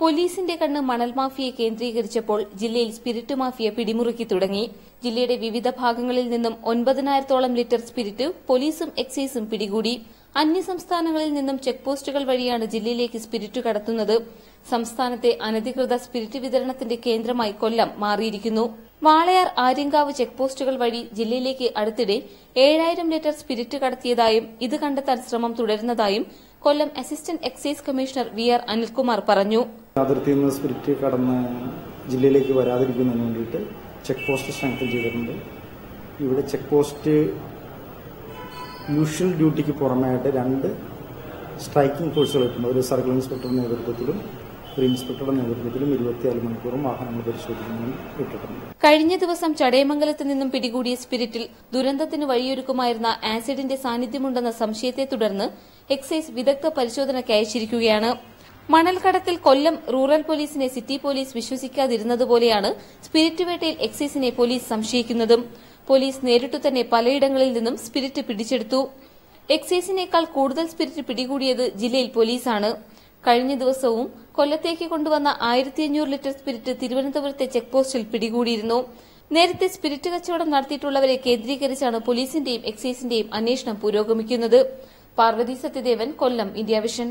പോലീസിന്റെ കണ്ണ് മണൽ മാഫിയെ കേന്ദ്രീകരിച്ചപ്പോൾ ജില്ലയിൽ സ്പിരിറ്റ് മാഫിയ പിടിമുറുക്കി തുടങ്ങി. ജില്ലയുടെ വിവിധ ഭാഗങ്ങളിൽ നിന്നും ഒൻപതിനായിരത്തോളം ലിറ്റർ സ്പിരിറ്റ് പോലീസും എക്സൈസും പിടികൂടി. അന്യസംസ്ഥാനങ്ങളിൽ നിന്നും ചെക്ക് പോസ്റ്റുകൾ വഴിയാണ് ജില്ലയിലേക്ക് സ്പിരിറ്റ് കടത്തുന്നത്. സംസ്ഥാനത്തെ അനധികൃത സ്പിരിറ്റ് വിതരണത്തിന്റെ കേന്ദ്രമായി കൊല്ലം മാറിയിരിക്കുന്നു. വാളയാർ ആര്യങ്കാവ് ചെക്ക് പോസ്റ്റുകൾ വഴി ജില്ലയിലേക്ക് അടുത്തിടെ ഏഴായിരം ലിറ്റർ സ്പിരിറ്റ് കടത്തിയതായും ഇത് കണ്ടെത്താൻ ശ്രമം തുടരുന്നതായും Kollam assistant excise commissioner V R Anilkumar പറഞ്ഞു. അതിർത്തിയിൽ നിന്ന് സ്പിരിറ്റ് കടന്ന് ജില്ലയിലേക്ക് വരാതിരിക്കുന്നതിന് വേണ്ടിയിട്ട് ചെക്ക് പോസ്റ്റ് സ്ട്രെങ്തൻ ചെയ്തിട്ടുണ്ട്. ഇവിടെ ചെക്ക് പോസ്റ്റ് യൂഷ്വൽ ഡ്യൂട്ടിക്ക് പുറമെയായിട്ട് രണ്ട് സ്ട്രൈക്കിംഗ് ഫോഴ്സുകൾ ഇട്ടുണ്ട്. ഒരു സർക്കിൾ ഇൻസ്പെക്ടറുടെ നേതൃത്വത്തിലും ഒരു ഇൻസ്പെക്ടറുടെ നേതൃത്വത്തിലും ഇരുപത്തിയാറ് മണിക്കൂറും കഴിഞ്ഞ ദിവസം ചടയമംഗലത്ത് നിന്നും പിടികൂടിയ സ്പിരിറ്റിൽ ദുരന്തത്തിന് വഴിയൊരുക്കുമായിരുന്ന ആസിഡിന്റെ സാന്നിധ്യമുണ്ടെന്ന സംശയത്തെ തുടർന്ന് എക്സൈസ് വിദഗ്ധ പരിശോധനയ്ക്ക് അയച്ചിരിക്കുകയാണ്. മണൽക്കടത്തിൽ കൊല്ലം റൂറൽ പോലീസിനെ സിറ്റി പോലീസ് വിശ്വസിക്കാതിരുന്നതുപോലെയാണ് സ്പിരിറ്റ് വേട്ടയിൽ എക്സൈസിനെ പോലീസ് സംശയിക്കുന്നതും. പോലീസ് നേരിട്ടു തന്നെ പലയിടങ്ങളിൽ നിന്നും സ്പിരിറ്റ് പിടിച്ചെടുത്തു. എക്സൈസിനേക്കാൾ കൂടുതൽ സ്പിരിറ്റ് പിടികൂടിയത് ജില്ലയിൽ പോലീസാണ്. കഴിഞ്ഞ ദിവസവും കൊല്ലത്തേക്ക് കൊണ്ടുവന്ന ആയിരത്തി അഞ്ഞൂറ് ലിറ്റർ സ്പിരിറ്റ് തിരുവനന്തപുരത്തെ ചെക്ക് പോസ്റ്റിൽ പിടികൂടിയിരുന്നു. നേരത്തെ സ്പിരിറ്റ് കച്ചവടം നടത്തിയിട്ടുള്ളവരെ കേന്ദ്രീകരിച്ചാണ് പോലീസിന്റെയും എക്സൈസിന്റെയും അന്വേഷണം പുരോഗമിക്കുന്നത്. Parvathy Sathyadevan Kollam India Vision